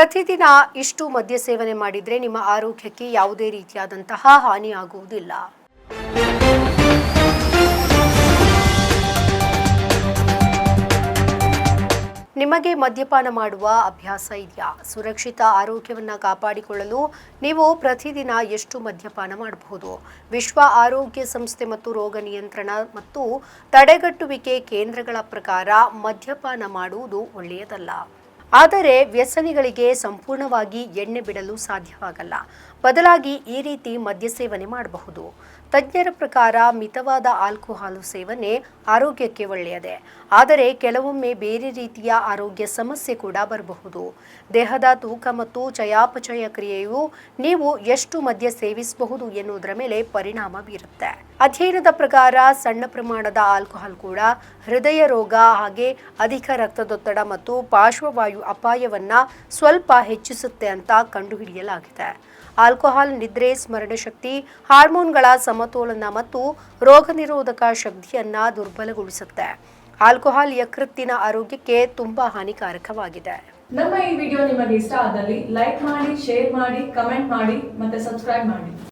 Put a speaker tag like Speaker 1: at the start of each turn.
Speaker 1: ಪ್ರತಿದಿನ ಇಷ್ಟು ಮದ್ಯ ಸೇವನೆ ಮಾಡಿದರೆ ನಿಮ್ಮ ಆರೋಗ್ಯಕ್ಕೆ ಯಾವುದೇ ರೀತಿಯಾದಂತಹ ಹಾನಿಯಾಗುವುದಿಲ್ಲ ನಿಮಗೆ ಮದ್ಯಪಾನ ಮಾಡುವ ಅಭ್ಯಾಸ ಇದೆಯಾ? ಸುರಕ್ಷಿತ ಆರೋಗ್ಯವನ್ನು ಕಾಪಾಡಿಕೊಳ್ಳಲು ನೀವು ಪ್ರತಿದಿನ ಎಷ್ಟು ಮದ್ಯಪಾನ ಮಾಡಬಹುದು ವಿಶ್ವ ಆರೋಗ್ಯ ಸಂಸ್ಥೆ ಮತ್ತು ರೋಗ ನಿಯಂತ್ರಣ ಮತ್ತು ತಡೆಗಟ್ಟುವಿಕೆ ಕೇಂದ್ರಗಳ ಪ್ರಕಾರ ಮದ್ಯಪಾನ ಮಾಡುವುದು ಒಳ್ಳೆಯದಲ್ಲ. ಆದರೆ ವ್ಯಸನಿಗಳಿಗೆ ಸಂಪೂರ್ಣವಾಗಿ ಎಣ್ಣೆ ಬಿಡಲು ಸಾಧ್ಯವಾಗಲ್ಲ. ಬದಲಾಗಿ ಈ ರೀತಿ ಮದ್ಯ ಸೇವನೆ ಮಾಡಬಹುದು. ತಜ್ಞರ ಪ್ರಕಾರ ಮಿತವಾದ ಆಲ್ಕೋಹಾಲ್ ಸೇವನೆ ಆರೋಗ್ಯಕ್ಕೆ ಒಳ್ಳೆಯದೇ. ಆದರೆ ಕೆಲವೊಮ್ಮೆ ಬೇರೆ ರೀತಿಯ ಆರೋಗ್ಯ ಸಮಸ್ಯೆ ಕೂಡ ಬರಬಹುದು. ದೇಹದ ತೂಕ ಮತ್ತು ಚಯಾಪಚಯ ಕ್ರಿಯೆಯು ನೀವು ಎಷ್ಟು ಮದ್ಯ ಸೇವಿಸಬಹುದು ಎನ್ನುವುದರ ಮೇಲೆ ಪರಿಣಾಮ ಬೀರುತ್ತೆ. ಅಧ್ಯಯನದ ಪ್ರಕಾರ ಸಣ್ಣ ಪ್ರಮಾಣದ ಆಲ್ಕೋಹಾಲ್ ಕೂಡ ಹೃದಯ ರೋಗ, ಹಾಗೆ ಅಧಿಕ ರಕ್ತದೊತ್ತಡ ಮತ್ತು ಪಾರ್ಶ್ವವಾಯು ಅಪಾಯವನ್ನ ಸ್ವಲ್ಪ ಹೆಚ್ಚಿಸುತ್ತೆ ಅಂತ ಕಂಡುಹಿಡಿಯಲಾಗಿದೆ. ಆಲ್ಕೋಹಾಲ್ ನಿದ್ರೆ ಸ್ಮರಣ ಶಕ್ತಿ, ಹಾರ್ಮೋನ್ಗಳ ಸಮತೋಲನ ಮತ್ತು ರೋಗ ನಿರೋಧಕ ಶಕ್ತಿಯನ್ನ ದುರ್ಬಲಗೊಳಿಸುತ್ತೆ. ಆಲ್ಕೋಹಾಲ್ ಯಕೃತ್ತಿನ ಆರೋಗ್ಯಕ್ಕೆ ತುಂಬಾ ಹಾನಿಕಾರಕವಾಗಿದೆ.
Speaker 2: ನಮ್ಮ ಈ ವಿಡಿಯೋ ನಿಮಗೆ ಇಷ್ಟ ಆದಲ್ಲಿ ಲೈಕ್ ಮಾಡಿ, ಶೇರ್ ಮಾಡಿ, ಕಮೆಂಟ್ ಮಾಡಿ ಮತ್ತೆ ಸಬ್ಸ್ಕ್ರೈಬ್ ಮಾಡಿ.